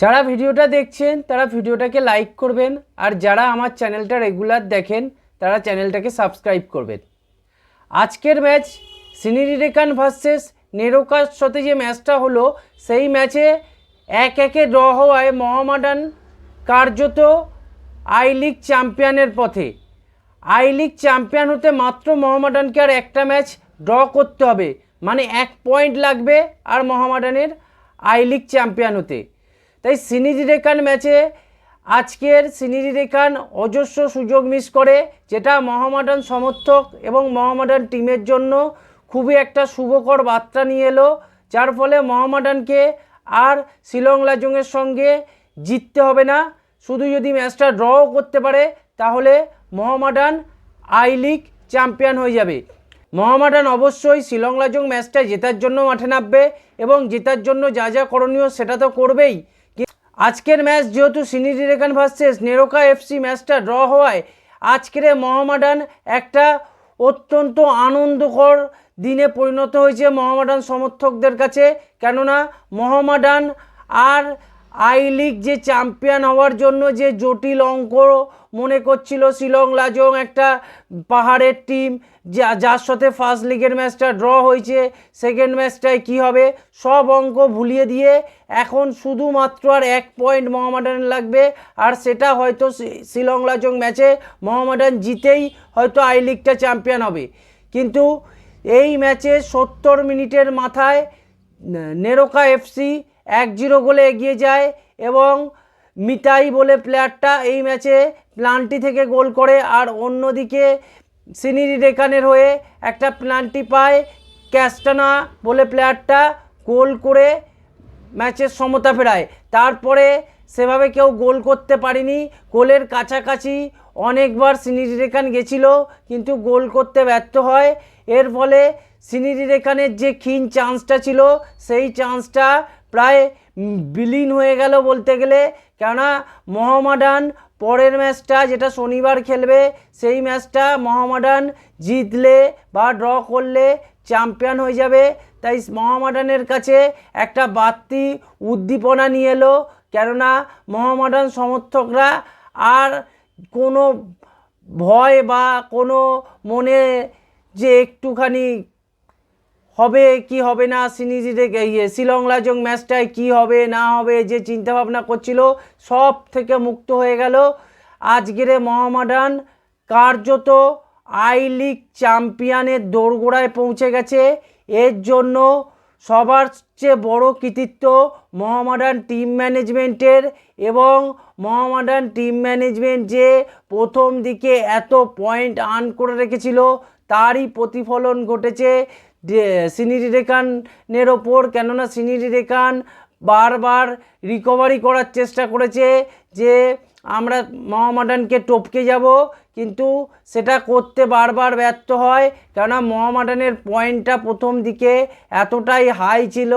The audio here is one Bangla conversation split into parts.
যারা ভিডিওটা দেখছেন, তারা ভিডিওটাকে লাইক করবেন, আর যারা আমার চ্যানেলটা রেগুলার দেখেন, তারা চ্যানেলটাকে সাবস্ক্রাইব করবেন। আজকের ম্যাচ সিনিরিরেকান ভার্সেস নেরোকার সাথে যে ম্যাচটা হলো, সেই ম্যাচে এক একে ড্র হওয়ায় মোহামেডান কার্যত আই লিগ চ্যাম্পিয়নের পথে। আই লিগ চ্যাম্পিয়ন হতে মাত্র মোহামেডানকে আর একটা ম্যাচ ড্র করতে হবে মানে এক পয়েন্ট লাগবে আর মোহামেডানের আই লিগ চ্যাম্পিয়ন হতে। তাই সিনিজি রেখান ম্যাচে আজকের সিনিজি রেখান অজস্র সুযোগ মিস করে, যেটা মোহামেডান সমর্থক এবং মোহামেডান টিমের জন্য খুবই একটা শুভকর বার্তা নিয়ে এলো, যার ফলে মোহামেডানকে আর শিলং লাজংয়ের সঙ্গে জিততে হবে না। শুধু যদি ম্যাচটা ড্রও করতে পারে, তাহলে মোহামেডান আই লিগ চ্যাম্পিয়ন হয়ে যাবে। মোহামেডান অবশ্যই শিলং লাজং ম্যাচটা জেতার জন্য মাঠে নামবে এবং জেতার জন্য যা যা করণীয় সেটা তো করবেই। আজকের ম্যাচ যেহেতু সিনিটি রেখান ভার্সেস, নেরোকা এফসি ম্যাচটা ড্র হওয়ায় আজকের মোহামেডান একটা অত্যন্ত আনন্দকর দিনে পরিণত হয়েছে মহামাডান সমর্থকদের কাছে। কেননা মহামাডান আর আই লিগ যে চ্যাম্পিয়ন হওয়ার জন্য যে জটিল অঙ্ক মনে করছিল শিলং লাজং একটা পাহাড়ের টিম যা, যার সাথে ফার্স্ট লিগের ম্যাচটা ড্র হয়েছে সেকেন্ড ম্যাচটায় কি হবে, সব অঙ্ক ভুলিয়ে দিয়ে এখন শুধুমাত্র আর এক পয়েন্ট মোহামেডান লাগবে, আর সেটা হয়তো শিলং লাজং ম্যাচে মোহামেডান জিতেই হয়তো আই লিগটা চ্যাম্পিয়ন হবে। কিন্তু এই ম্যাচে সত্তর মিনিটের মাথায় নেরোকা এফসি এক জিরো গোলে এগিয়ে যায় এবং মিতাই বলে প্লেয়ারটা এই ম্যাচে প্লান্টি থেকে গোল করে আর অন্যদিকে সিনিরি রেকানের হয়ে একটা প্লান্টি পায় ক্যাস্টানা বলে প্লেয়ারটা গোল করে ম্যাচের সমতা ফেরায়। তারপরে সেভাবে কেউ গোল করতে পারেনি। গোলের কাছাকাছি অনেকবার সিনিরি রেখান গেছিল, কিন্তু গোল করতে ব্যর্থ হয়। এর ফলে সিনিরি রেখানের যে ক্ষীণ চান্সটা ছিল, সেই চান্সটা প্রায় বিলীন হয়ে গেল বলতে গেলে। কেননা মোহামেডান পরের ম্যাচটা যেটা শনিবার খেলবে, সেই ম্যাচটা মোহামেডান জিতলে বা ড্র করলে চ্যাম্পিয়ন হয়ে যাবে। তাই মোহামেডানের কাছে একটা বাড়তি উদ্দীপনা নিয়ে এলো। কেননা মোহামেডান সমর্থকরা আর কোনো ভয় বা কোনো মনে যে একটুখানি হবে, কি হবে না, সিনিজি থেকে ইয়ে শিলং লাজং ম্যাচটায় কি হবে, না হবে, যে চিন্তা ভাবনা করছিল, সব থেকে মুক্ত হয়ে গেল। আজকের মোহামেডান কার্যত আই লিগ চ্যাম্পিয়নের দোরগোড়ায় পৌঁছে গেছে। এর জন্য সবার চেয়ে বড় কৃতিত্ব মোহামেডান টিম ম্যানেজমেন্টের এবং মোহামেডান টিম ম্যানেজমেন্ট যে প্রথম দিকে এত পয়েন্ট আর্ন করে রেখেছিল, তারই প্রতিফলন ঘটেছে। সিনিরি রেখানের ওপর, কেননা সিনিরি রেখান বারবার রিকভারি করার চেষ্টা করেছে যে আমরা মোহামেডানকে টপকে যাব, কিন্তু সেটা করতে বারবার ব্যর্থ হয়। কেননা মহামাডানের পয়েন্টটা প্রথম দিকে এতটাই হাই ছিল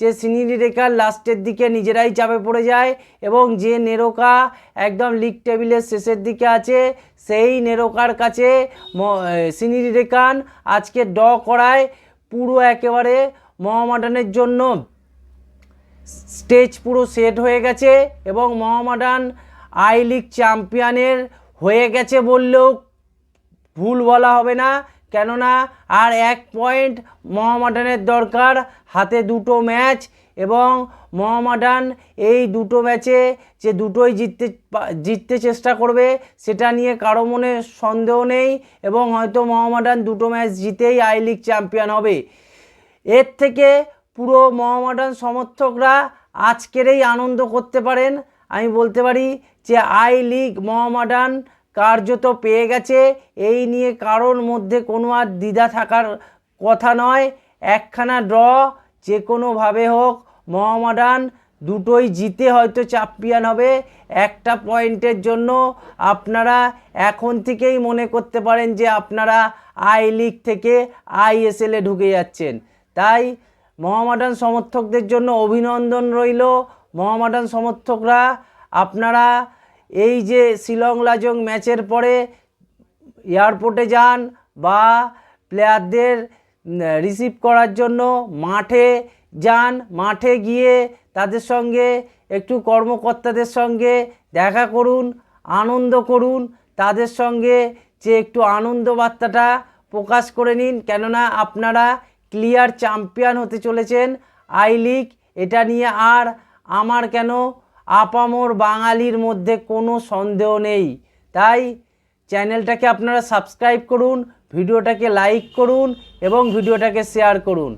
যে সিনিরি রেখার লাস্টের দিকে নিজেরাই চাপে পড়ে যায় এবং যে নেরোকা একদম লিগ টেবিলের শেষের দিকে আছে, সেই নেরোকার কাছে সিনিরি রেখান আজকে ড করায় পুরো একেবারে মহামাডানের জন্য। স্টেজ পুরো সেট হয়ে গেছে এবং মহামাডান আই লিগ চ্যাম্পিয়নের হয়ে গেছে বললেও ভুল বলা হবে না। কেননা আর এক পয়েন্ট মহামাডানের দরকার, হাতে দুটো ম্যাচ এবং মোহামেডান এই দুটো ম্যাচে যে দুটোই জিততে জিততে চেষ্টা করবে, সেটা নিয়ে কারও মনে সন্দেহ নেই এবং হয়তো মোহামেডান দুটো ম্যাচ জিতেই আই লিগ চ্যাম্পিয়ন হবে। এর থেকে পুরো মোহামেডান সমর্থকরা আজকেরই আনন্দ করতে পারেন। আমি বলতে পারি যে আই লিগ মোহামেডান কার্যত পেয়ে গেছে। এই নিয়ে কারোর মধ্যে কোনো আর দ্বিধা থাকার কথা নয়। একখানা ড্র, যে কোনোভাবে হোক মোহামেডান দুটোই জিতে হয়তো চ্যাম্পিয়ন হবে। একটা পয়েন্টের জন্য আপনারা এখন থেকেই মনে করতে পারেন যে আপনারা আই লিগ থেকে আইএসএলে ঢুকে যাচ্ছেন। তাই মোহামেডান সমর্থকদের জন্য অভিনন্দন রইল। মোহামেডান সমর্থকরা, আপনারা এই যে শিলং লাজং ম্যাচের পরে এয়ারপোর্টে যান বা প্লেয়ারদের রিসিভ করার জন্য মাঠে যান, মাঠে গিয়ে তাদের সঙ্গে একটু কর্মকর্তাদের সঙ্গে দেখা করুন, আনন্দ করুন, তাদের সঙ্গে যে একটু আনন্দ বার্তাটা প্রকাশ করে নিন। কেননা আপনারা ক্লিয়ার চ্যাম্পিয়ন হতে চলেছেন আই লিগ এটা নিয়ে আর আমার কেন আপামর বাঙালির মধ্যে কোনো সন্দেহ নেই। তাই চ্যানেলটাকে আপনারা সাবস্ক্রাইব করুন ভিডিওটাকে লাইক করুন এবং ভিডিওটাকে শেয়ার করুন।